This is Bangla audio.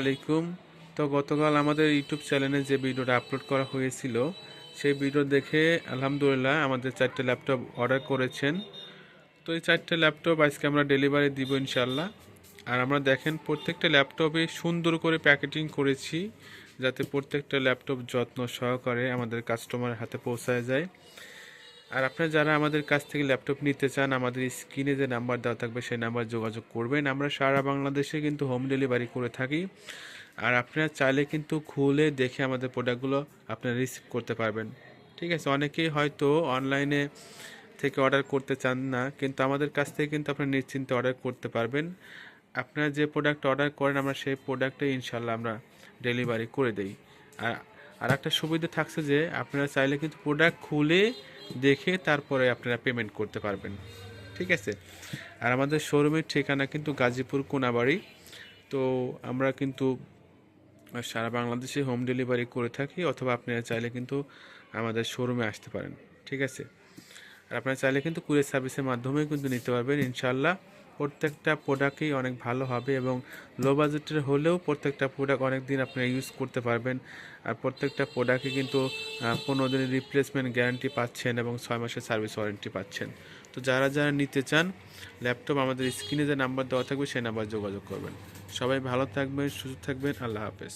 আলাইকুম। তো গতকাল আমাদের ইউটিউব চ্যানেলে যে ভিডিওটা আপলোড করা হয়েছিল, সেই ভিডিও দেখে আলহামদুলিল্লাহ আমাদের চারটে ল্যাপটপ অর্ডার করেছেন। তো এই চারটে ল্যাপটপ আজকে আমরা ডেলিভারি দিব ইনশাল্লাহ আর আমরা দেখেন প্রত্যেকটা ল্যাপটপে সুন্দর করে প্যাকেটিং করেছি, যাতে প্রত্যেকটা ল্যাপটপ যত্ন সহকারে আমাদের কাস্টমারের হাতে পৌঁছায় যায়। আর আপনারা যারা আমাদের কাছ থেকে ল্যাপটপ নিতে চান, আমাদের স্ক্রিনে যে নাম্বার দেওয়া থাকবে, সেই নাম্বার যোগাযোগ করবেন। আমরা সারা বাংলাদেশে কিন্তু হোম ডেলিভারি করে থাকি। আর আপনারা চাইলে কিন্তু খুলে দেখে আমাদের প্রোডাক্টগুলো আপনারা রিসিভ করতে পারবেন। ঠিক আছে? অনেকেই হয়তো অনলাইনে থেকে অর্ডার করতে চান না, কিন্তু আমাদের কাছ থেকে কিন্তু আপনারা নিশ্চিন্তে অর্ডার করতে পারবেন। আপনারা যে প্রোডাক্ট অর্ডার করেন, আমরা সেই প্রোডাক্টটাই ইনশাল্লাহ আমরা ডেলিভারি করে দেই। আর আর একটা সুবিধা থাকছে যে, আপনারা চাইলে কিন্তু প্রোডাক্ট খুলে দেখে তারপরে আপনারা পেমেন্ট করতে পারবেন। ঠিক আছে? আর আমাদের শোরুমের ঠিকানা কিন্তু গাজীপুর কোনাবাড়ি। তো আমরা কিন্তু সারা বাংলাদেশে হোম ডেলিভারি করে থাকি, অথবা আপনারা চাইলে কিন্তু আমাদের শোরুমে আসতে পারেন। ঠিক আছে? আর আপনারা চাইলে কিন্তু কুরিয়ার সার্ভিসের মাধ্যমেও কিন্তু নিতে পারবেন ইনশাল্লাহ প্রত্যেকটা প্রোডাক্টই অনেক ভালো হবে এবং লো বাজেটের হলেও প্রত্যেকটা প্রোডাক্ট অনেক দিন আপনারা ইউজ করতে পারবেন। আর প্রত্যেকটা প্রোডাক্টে কিন্তু পনেরো দিনের রিপ্লেসমেন্ট গ্যারান্টি পাচ্ছেন এবং ছয় মাসের সার্ভিস ওয়ারেন্টি পাচ্ছেন। তো যারা যারা নিতে চান ল্যাপটপ আমাদের স্ক্রিনে যে নাম্বার দেওয়া থাকবে, সেই নাম্বার যোগাযোগ করবেন। সবাই ভালো থাকবেন, সুস্থ থাকবেন, আল্লাহ হাফেজ।